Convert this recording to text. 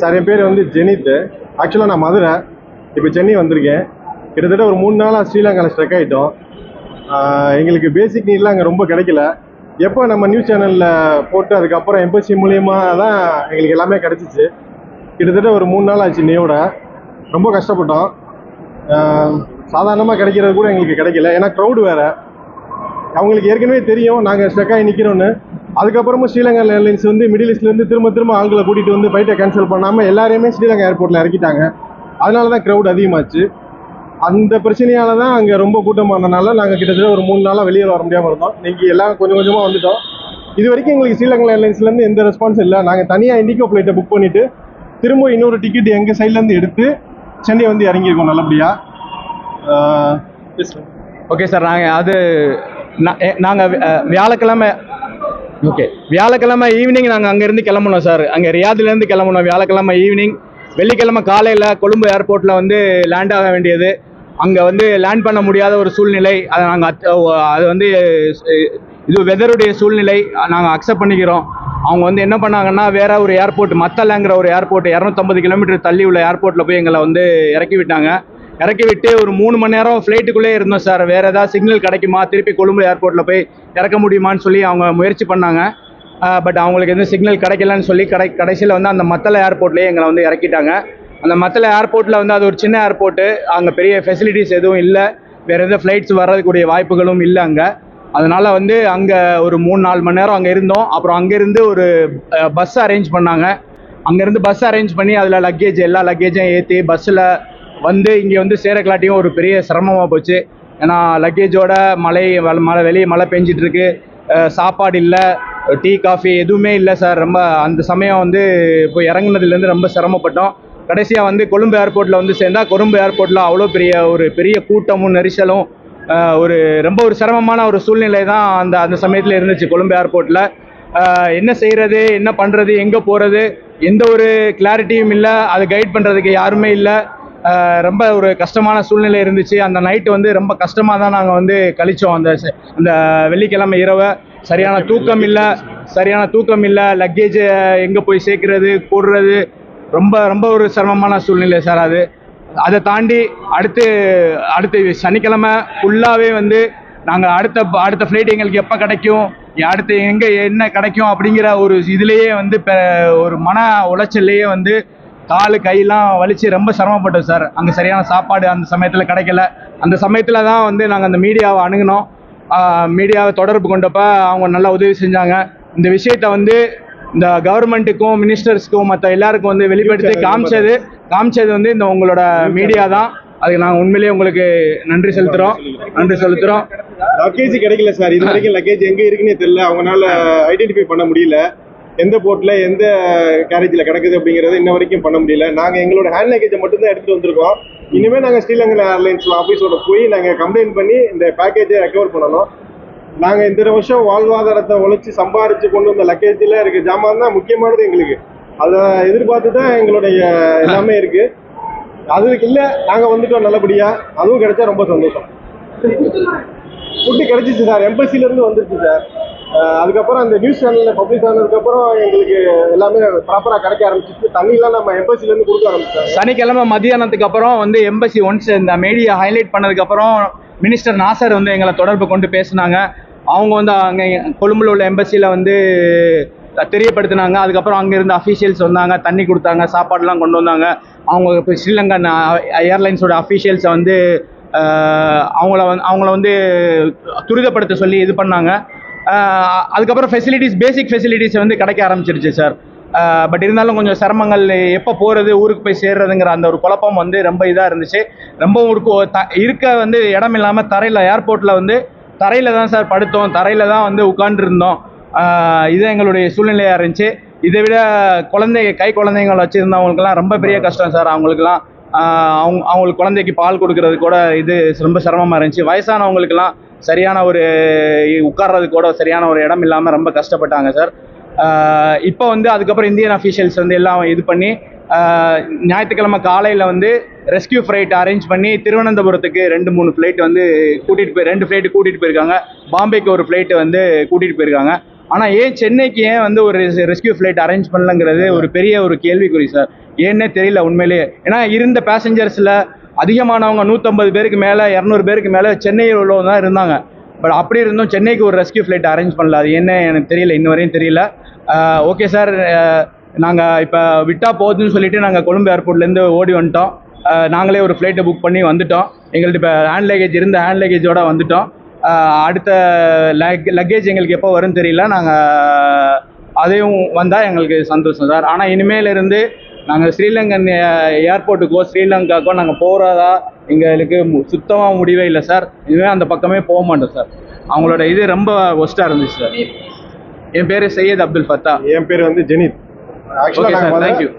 Sir என் பேர் வந்து zenith ஆக்சுவலாக நான் மதுரை. இப்போ சென்னை வந்திருக்கேன். கிட்டத்தட்ட ஒரு மூணு நாளாக ஸ்ரீலங்காவில் ஸ்ட்ரக் ஆகிட்டோம் எங்களுக்கு பேசிக் நீட்லாம் அங்கே ரொம்ப கிடைக்கல. எப்போ நம்ம நியூஸ் சேனலில் போட்டு அதுக்கப்புறம் எம்பசி மூலியமாக தான் எங்களுக்கு எல்லாமே கிடச்சிச்சு. கிட்டத்தட்ட ஒரு மூணு நாள் ஆச்சு இன்னையோட ரொம்ப கஷ்டப்பட்டோம். சாதாரணமாக கிடைக்கிறது கூட எங்களுக்கு கிடைக்கல. ஏன்னா க்ரௌடு வேறு. அவங்களுக்கு ஏற்கனவே தெரியும். நாங்கள் ஸ்ட்ரக் ஆகி நிற்கிறோன்னு அதுக்கப்புறமும் ஸ்ரீலங்கா ஏர்லைன்ஸ் வந்து மிடில் ஈஸ்ட்லேருந்து திரும்ப திரும்ப ஆங்கில கூட்டிகிட்டு வந்து ஃபைட்டை கேன்சல் பண்ணாமல் எல்லாரையுமே ஸ்ரீலங்கா ஏர்போர்ட்டில் இறக்கிட்டாங்க. அதனால தான் க்ரௌட் அதிகமாச்சு. அந்த பிரச்சனையால தான் அங்கே ரொம்ப கூட்டமானனால நாங்கள் கிட்டத்தட்ட ஒரு மூணு நாளாக வெளியே வர முடியாமல் இருந்தோம். இன்றைக்கி எல்லாம் கொஞ்சம் கொஞ்சமாக வந்துட்டோம். இது வரைக்கும் எங்களுக்கு ஸ்ரீலங்கா ஏர்லைன்ஸ்லேருந்து எந்த ரெஸ்பான்ஸ் இல்லை. நாங்கள் தனியாக இண்டிகோ ஃப்ளைட்டை புக் பண்ணிவிட்டு திரும்ப இன்னொரு டிக்கெட் எங்கள் சைட்லேருந்து எடுத்து சென்னை வந்து இறங்கியிருக்கோம் நல்லபடியாக ஓகே சார் நாங்கள் அது நாங்கள் வியாழக்கிழமை ஓகே வியாழக்கிழமை ஈவினிங் நாங்கள் அங்கேருந்து கிளம்புனோம் சார் அங்கே ரியாதுலேருந்து கிளம்புனோம் வியாழக்கிழமை ஈவினிங் வெள்ளிக்கிழமை காலையில் கொழும்பு ஏர்போர்ட்டில் வந்து லேண்ட் ஆக வேண்டியது. அங்கே வந்து லேண்ட் பண்ண முடியாத ஒரு சூழ்நிலை. அதை நாங்கள் அது வந்து இது வெதருடைய சூழ்நிலை. நாங்கள் அக்செப்ட் பண்ணிக்கிறோம். அவங்க வந்து என்ன பண்ணாங்கன்னா வேற ஒரு ஏர்போர்ட் மத்தலங்கிற ஒரு ஏர்போர்ட் இரநூத்தம்பது கிலோமீட்டர் தள்ளி உள்ள ஏர்போர்ட்டில் போய் எங்களை வந்து இறக்கி விட்டாங்க. இறக்கி விட்டு ஒரு மூணு மணி நேரம் ஃப்ளைட்டுக்குள்ளே இருந்தோம் சார். வேறு ஏதாவது சிக்னல் கிடைக்குமா? திருப்பி கொழும்பு ஏர்போர்ட்டில் போய் இறக்க முடியுமான்னு சொல்லி அவங்க முயற்சி பண்ணாங்க. பட் அவங்களுக்கு எதுவும் சிக்னல் கிடைக்கலன்னு சொல்லி கடை கடைசியில் வந்து அந்த மத்தள ஏர்போர்ட்லேயே எங்களை வந்து இறக்கிட்டாங்க. அந்த மத்தளை ஏர்போர்ட்டில் வந்து அது ஒரு சின்ன ஏர்போர்ட்டு அங்கே பெரிய ஃபெசிலிட்டிஸ் எதுவும் இல்லை. வேறு எதுவும் ஃப்ளைட்ஸ் வர்றதுக்குரிய வாய்ப்புகளும் இல்லை அங்கே. அதனால் வந்து அங்கே ஒரு மூணு நாலு மணி நேரம் அங்கே இருந்தோம். அப்புறம் அங்கேருந்து ஒரு பஸ் அரேஞ்ச் பண்ணாங்க. அங்கேருந்து பஸ் அரேஞ்ச் பண்ணி அதில் லக்கேஜ் எல்லா லக்கேஜும் ஏற்றி பஸ்ஸில் வந்து இங்கே வந்து சேரக்கலாட்டியும் ஒரு பெரிய சிரமமாக போச்சு. ஏன்னா லக்கேஜோட மழை வ- மழை வெளியே மழை பெஞ்சிட்டு இருக்கு சாப்பாடு இல்லை டீ காஃபி எதுவுமே இல்லை சார். ரொம்ப அந்த சமயம் வந்து இப்போ இறங்குனதுலேருந்து ரொம்ப சிரமப்பட்டோம். கடைசியாக வந்து கொழும்பு ஏர்போர்ட்டில் வந்து சேர்ந்தால் கொழும்பு ஏர்போர்ட்டில் அவ்வளோ பெரிய ஒரு பெரிய கூட்டமும் நெரிசலும் ஒரு ரொம்ப ஒரு சிரமமான ஒரு சூழ்நிலை தான் அந்த அந்த சமயத்தில் இருந்துச்சு கொழும்பு ஏர்போர்ட்டில் என்ன செய்கிறது என்ன பண்ணுறது எங்கே போகிறது எந்த ஒரு கிளாரிட்டியும் இல்லை. அதை கைட் பண்ணுறதுக்கு யாருமே இல்லை. ரொம்ப ஒரு கஷ்டமான சூழ்நிலை இருந்துச்சு. அந்த நைட்டு வந்து ரொம்ப கஷ்டமாக தான் நாங்கள் வந்து கழிச்சோம். அந்த அந்த வெள்ளிக்கிழமை இரவை சரியான தூக்கம் இல்லை சரியான தூக்கம் இல்லை லக்கேஜ் எங்கே போய் சேர்க்கறது போடுறது ரொம்ப ரொம்ப ஒரு சிரமமான சூழ்நிலை சார் அது. அதை தாண்டி அடுத்து அடுத்து சனிக்கிழமை ஃபுல்லாகவே வந்து நாங்கள் அடுத்த அடுத்த ஃப்ளைட் எங்களுக்கு எப்போ கிடைக்கும் அடுத்து எங்கே என்ன கிடைக்கும் அப்படிங்கிற ஒரு இதுலேயே வந்து பெ- ஒரு மன உளைச்சல்லையே வந்து காலு கையெல்லாம் வலிச்சு ரொம்ப சிரமப்பட்டோம் சார். அங்கே சரியான சாப்பாடு அந்த சமயத்தில் கிடைக்கல. அந்த சமயத்தில் தான் வந்து நாங்கள் அந்த மீடியாவை அணுகுனோம். மீடியாவை தொடர்பு கொண்டப்ப அவங்க நல்லா உதவி செஞ்சாங்க. இந்த விஷயத்தை வந்து இந்த கவர்மெண்ட்டுக்கும் மினிஸ்டர்ஸ்க்கும் மற்ற எல்லாருக்கும் வந்து வெளிப்படுத்தி காமிச்சது. காமிச்சது வந்து இந்த உங்களோட மீடியா தான். அதுக்கு நாங்கள் உண்மையிலேயே உங்களுக்கு நன்றி செலுத்துகிறோம் நன்றி செலுத்துகிறோம் லக்கேஜ் கிடைக்கல சார். இது வரைக்கும் லக்கேஜ் எங்க இருக்குன்னே தெரியல. அவங்கனால ஐடென்டிஃபை பண்ண முடியல. எந்த போர்ட்டில் எந்த கேரேஜில் கிடக்குது அப்படிங்கிறத இன்ன வரைக்கும் பண்ண முடியல. நாங்கள் எங்களோட ஹேண்ட் லக்கேஜை மட்டும்தான் எடுத்துட்டு வந்திருக்கோம். இனிமேல் நாங்கள் ஸ்ரீலங்கா ஏர்லைன்ஸில் ஆஃபீஸோட போய் நாங்கள் கம்ப்ளைண்ட் பண்ணி இந்த பேக்கேஜை ரெக்கவர் பண்ணணும். நாங்கள் இந்த வருஷம் வாழ்வாதாரத்தை உழைச்சி சம்பாரித்து கொண்டு வந்த லக்கேஜில் இருக்க ஜாமான் தான் முக்கியமானது எங்களுக்கு. அதை எதிர்பார்த்து தான் எங்களுடைய எல்லாமே இருக்கு. அதுக்கு இல்லை நாங்கள் வந்துட்டோம் நல்லபடியா. அதுவும் கிடைச்சா ரொம்ப சந்தோஷம். ஃபுட்டு கிடைச்சிச்சு சார். எம்பசிலேருந்து வந்துருச்சு சார். அதுக்கப்புறம் அந்த நியூஸ் சேனல்ல பப்ளிஷ் ஆனதுக்கப்புறம் எங்களுக்கு எல்லாமே ப்ராப்பரா கிடைக்க ஆரம்பிச்சிச்சு. தண்ணிலாம் நம்ம எம்பசில இருந்து கொடுக்க ஆரம்பிச்சோம் சனிக்கிழமை மதியானத்துக்கு அப்புறம் வந்து எம்பசி ஒன்ஸ் இந்த மீடியா ஹைலைட் பண்ணதுக்கப்புறம் மினிஸ்டர் நாசர் வந்து எங்களை தொடர்பு கொண்டு பேசினாங்க. அவங்க வந்து அங்கே கொழும்புல உள்ள எம்பசியில் வந்து தெரியப்படுத்தினாங்க. அதுக்கப்புறம் அங்கேருந்து அஃபீஷியல்ஸ் வந்தாங்க தண்ணி கொடுத்தாங்க சாப்பாடுலாம் கொண்டு வந்தாங்க. அவங்க இப்போ ஸ்ரீலங்கன் ஏர்லைன்ஸோட அஃபீஷியல்ஸை வந்து அவங்கள வந்து அவங்கள வந்து துரிதப்படுத்த சொல்லி இது பண்ணாங்க. அதுக்கப்புறம் ஃபெசிலிட்டிஸ் பேசிக் ஃபெசிலிட்டிஸ் வந்து கிடைக்க ஆரம்பிச்சிருச்சு சார் பட் இருந்தாலும் கொஞ்சம் சிரமங்கள் எப்போ போகிறது ஊருக்கு போய் சேர்றதுங்கிற அந்த ஒரு குழப்பம் வந்து ரொம்ப இதாக இருந்துச்சு. ரொம்ப ஒரு த- இருக்க வந்து இடம் இல்லாமல் தரையில் ஏர்போர்ட்டில் வந்து தரையில் தான் சார் படுத்தோம். தரையில் தான் வந்து உட்காந்துருந்தோம் இது எங்களுடைய சூழ்நிலையாக இருந்துச்சு. இதை விட குழந்தை கை குழந்தைங்கள் வச்சுருந்தவங்களுக்குலாம் ரொம்ப பெரிய கஷ்டம் சார் அவங்களுக்குலாம் அவங்க அவங்களுக்கு குழந்தைக்கு பால் கொடுக்கறது கூட இது ரொம்ப சிரமமாக இருந்துச்சு. வயசானவங்களுக்குலாம் சரியான ஒரு உட்கார்றது கூட சரியான ஒரு இடம் இல்லாமல் ரொம்ப கஷ்டப்பட்டாங்க சார் இப்போ வந்து அதுக்கப்புறம் இந்தியன் அஃபீஷியல்ஸ் வந்து எல்லாம் இது பண்ணி ஞாயிற்றுக்கிழமை காலையில் வந்து ரெஸ்கியூ ஃப்ளைட் அரேஞ்ச் பண்ணி திருவனந்தபுரத்துக்கு ரெண்டு மூணு ஃப்ளைட் வந்து கூட்டிகிட்டு போய் ரெண்டு ஃப்ளைட்டு கூட்டிகிட்டு போயிருக்காங்க. பாம்பேக்கு ஒரு ஃப்ளைட்டு வந்து கூட்டிகிட்டு போயிருக்காங்க. ஆனால் ஏன் சென்னைக்கு ஏன் வந்து ஒரு ரெஸ்கியூ ஃப்ளைட் அரேஞ்ச் பண்ணலங்கிறது ஒரு பெரிய ஒரு கேள்விக்குறி சார் ஏன்னே தெரியல உண்மையிலேயே. ஏன்னா இருந்த பேசஞ்சர்ஸில் அதிகமானவங்க நூற்றம்பது பேருக்கு மேலே இரநூறு பேருக்கு மேலே சென்னையில் உள்ளவங்க தான் இருந்தாங்க. பட் அப்படி இருந்தும் சென்னைக்கு ஒரு ரெஸ்கியூ ஃப்ளைட் அரேஞ்ச் பண்ணல. அது என்ன எனக்கு தெரியல இன்ன வரையும் தெரியல ஓகே சார் நாங்கள் இப்போ விட்டா போகுதுன்னு சொல்லிட்டு நாங்கள் கொழும்பு ஏர்போர்ட்லேருந்து ஓடி வந்துட்டோம். நாங்களே ஒரு ஃப்ளைட்டை புக் பண்ணி வந்துட்டோம். எங்கள்கிட்ட இப்போ ஹேண்ட் லக்கேஜ் இருந்த ஹேண்ட் லக்கேஜோட வந்துட்டோம். அடுத்த லக் லக்கேஜ் எங்களுக்கு எப்போ வரும்னு தெரியல. நாங்கள் அதையும் வந்தால் எங்களுக்கு சந்தோஷம் சார் ஆனால் இனிமேலிருந்து நாங்கள் ஸ்ரீலங்கன் ஏர்போர்ட்டுக்கோ ஸ்ரீலங்காக்கோ நாங்கள் போகிறதா எங்களுக்கு சுத்தமாக முடிவே இல்லை சார் இனிமேல் அந்த பக்கமே போக மாட்டோம் சார் அவங்களோட இது ரொம்ப ஒஸ்ட்டாக இருந்துச்சு சார் என் பேர் சையத் அப்துல் ஃபத்தா. என் பேர் வந்து ஜெனித். Okay sir thank you